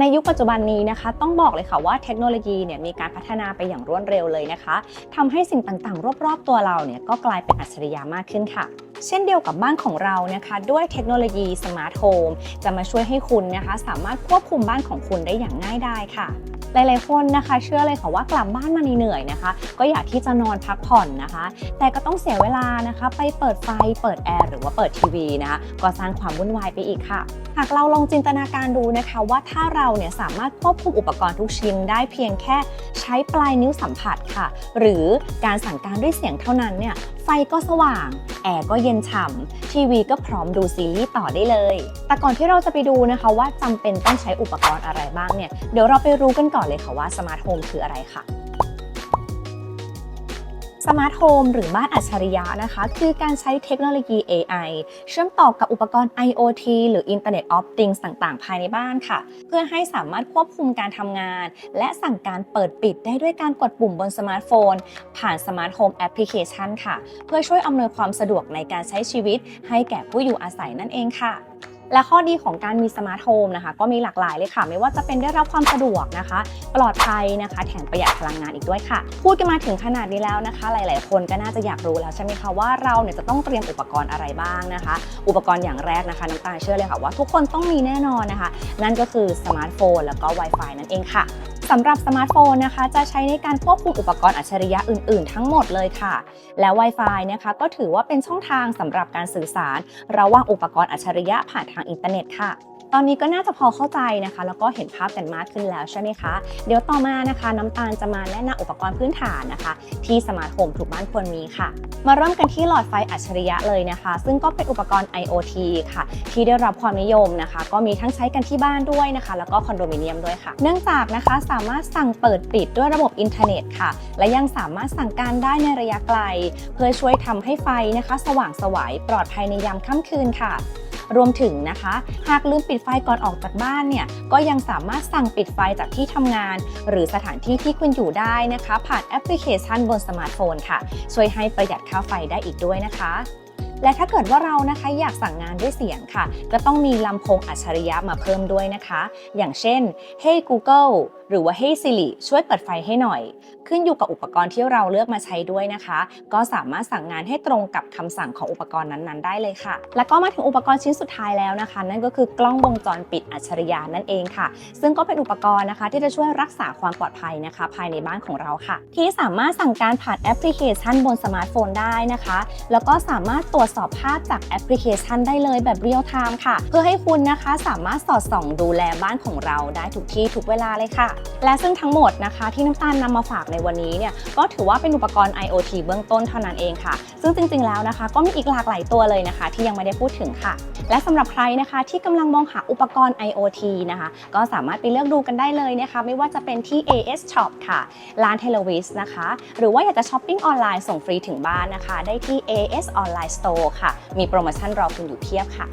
ในยุคปัจจุบันนี้นะคะ ต้องบอกเลยค่ะว่าเทคโนโลยีเนี่ยมีการพัฒนาไปอย่างรวดเร็วเลยนะคะทำให้สิ่งต่างๆ รอบๆ ตัวเราเนี่ยก็กลายเป็นอัจฉริยะมากขึ้นค่ะ เช่นเดียวกับบ้านของเรานะคะ ด้วยเทคโนโลยีสมาร์ทโฮมจะมาช่วยให้คุณนะคะ สามารถควบคุมบ้านของคุณได้อย่างง่ายดายค่ะหลายๆคนนะคะ เชื่อเลยค่ะว่ากลับบ้านมาเหนื่อยนะคะ ก็อยากที่จะนอนพักผ่อนนะคะ แต่ก็ต้องเสียเวลานะคะ ไปเปิดไฟ เปิดแอร์หรือว่าเปิดทีวีนะคะ ก็สร้างความวุ่นวายไปอีกค่ะ หากเราลองจินตนาการดูนะคะว่าถ้าเราเนี่ยสามารถควบคุมอุปกรณ์ทุกชิ้นได้เพียงแค่ใช้ปลายนิ้วสัมผัสค่ะ หรือการสั่งการด้วยเสียงเท่านั้นเนี่ยไฟก็สว่าง แอร์ก็เย็นฉ่ำทีวีก็พร้อมดูซีรีส์ต่อได้เลย แต่ก่อนที่เราจะไปดูนะคะว่าจำเป็นต้องใช้อุปกรณ์อะไรบ้างเนี่ยเดี๋ยวเราไปรู้กันก่อนเลยค่ะว่าสมาร์ทโฮมคืออะไรค่ะ สมาร์ทโฮมหรือบ้านอัจฉริยะนะคะ คือการใช้เทคโนโลยี AI เชื่อมต่อกับอุปกรณ์ IoT หรือ Internet of Things ต่างๆ ภายในบ้านค่ะ เพื่อให้สามารถควบคุมการทำงาน และสั่งการเปิดปิดได้ด้วยการกดปุ่มบนสมาร์ทโฟน ผ่านสมาร์ทโฮมแอปพลิเคชันค่ะ เพื่อช่วยอำนวยความสะดวกในการใช้ชีวิต ให้แก่ผู้อยู่อาศัยนั่นเองค่ะ และข้อดีของการมีสมาร์ทโฮมนะคะก็มีหลากหลายเลยค่ะ ไม่ว่าจะเป็นได้รับความสะดวกนะคะ ปลอดภัยนะคะ แถมประหยัดพลังงานอีกด้วยค่ะ พูดกันมาถึงขนาดนี้แล้วนะคะ หลาย ๆ คนก็น่าจะอยากรู้แล้วใช่ไหมคะว่าเราเนี่ยจะต้องเตรียมอุปกรณ์อะไรบ้างนะคะ อุปกรณ์อย่างแรกนะคะน้ำตาเชื่อเลยค่ะว่าทุกคนต้องมีแน่นอนนะคะ นั่นก็คือสมาร์ทโฟนแล้วก็ Wi-Fi นั่นเองค่ะ สำหรับสมาร์ทโฟนนะคะจะใช้ในการควบคุมอุปกรณ์อัจฉริยะอื่น ๆ ทั้งหมดเลยค่ะ และ Wi-Fi นะคะก็ถือว่าเป็นช่องทางสำหรับการสื่อสาร ระหว่างอุปกรณ์อัจฉริยะผ่านทางอินเทอร์เน็ตค่ะ ตอนนี้ก็น่าจะพอเข้าใจนะคะ แล้วก็เห็นภาพกันมากขึ้นแล้วใช่ไหมคะ เดี๋ยวต่อมานะคะน้ำตาลจะมาแนะนำอุปกรณ์พื้นฐานนะคะ ที่สมาร์ทโฮมทุกบ้านควรมีค่ะ มาเริ่มกันที่หลอดไฟอัจฉริยะเลยนะคะ ซึ่งก็เป็นอุปกรณ์ IoT ค่ะ ที่ได้รับความนิยมนะคะ ก็มีทั้งใช้กันที่บ้านด้วยนะคะ แล้วก็คอนโดมิเนียมด้วยค่ะ เนื่องจากนะคะสามารถสั่งเปิดปิดด้วยระบบอินเทอร์เน็ตค่ะ และยังสามารถสั่งการได้ในระยะไกล เพื่อช่วยทำให้ไฟนะคะ สว่างสวัยปลอดภัยในยามค่ำคืนค่ะ รวมถึงนะคะ หากลืมปิดไฟก่อนออกจากบ้านเนี่ยก็ยังสามารถสั่งปิดไฟจากที่ทำงาน หรือสถานที่ที่คุณอยู่ได้นะคะ ผ่านแอปพลิเคชันบนสมาร์ทโฟนค่ะ ช่วยให้ประหยัดค่าไฟได้อีกด้วยนะคะ และถ้าเกิดว่าเรานะคะอยากสั่งงานด้วยเสียงค่ะ ก็ต้องมีลำโพงอัจฉริยะมาเพิ่มด้วยนะคะ อย่างเช่น Hey Google หรือว่า Hey Siri ช่วยเปิดไฟให้หน่อย ขึ้นอยู่กับอุปกรณ์ที่เราเลือกมาใช้ด้วยนะคะ ก็สามารถสั่งงานให้ตรงกับคำสั่งของอุปกรณ์นั้นๆ ได้เลยค่ะ แล้วก็มาถึงอุปกรณ์ชิ้นสุดท้ายแล้วนะคะ นั่นก็คือกล้องวงจรปิดอัจฉริยะนั่นเองค่ะ ซึ่งก็เป็นอุปกรณ์นะคะ ที่จะช่วยรักษาความปลอดภัยนะคะ ภายในบ้านของเราค่ะ ที่สามารถสั่งการผ่านแอปพลิเคชันบนสมาร์ทโฟนได้นะคะ แล้วก็สามารถตรวจจสอบภาพจากแอปพลิเคชันได้เลยแบบเรียลไทม์ค่ะ เพื่อให้คุณนะคะสามารถสอดส่องดูแลบ้านของเราได้ทุกที่ทุกเวลาเลยค่ะ และซึ่งทั้งหมดนะคะที่น้ำตาลนำมาฝากในวันนี้เนี่ยก็ถือว่าเป็นอุปกรณ์ IoT เบื้องต้นเท่านั้นเองค่ะ ซึ่งจริง ๆ แล้วนะคะ ก็มีอีกหลากหลายตัวเลยนะคะ ที่ยังไม่ได้พูดถึงค่ะ และสำหรับใครนะคะที่กำลังมองหาอุปกรณ์ IoT นะคะ ก็สามารถไปเลือกดูกันได้เลยนะคะ ไม่ว่าจะเป็นที่ AS Shop ค่ะร้านเทเลวิสนะคะ หรือว่าอยากจะช้อปปิ้งออนไลน์ส่งฟรีถึงบ้านนะคะ ได้ที่ AS Online Store ค่ะ มีโปรโมชั่นรอคุณอยู่เพียบค่ะ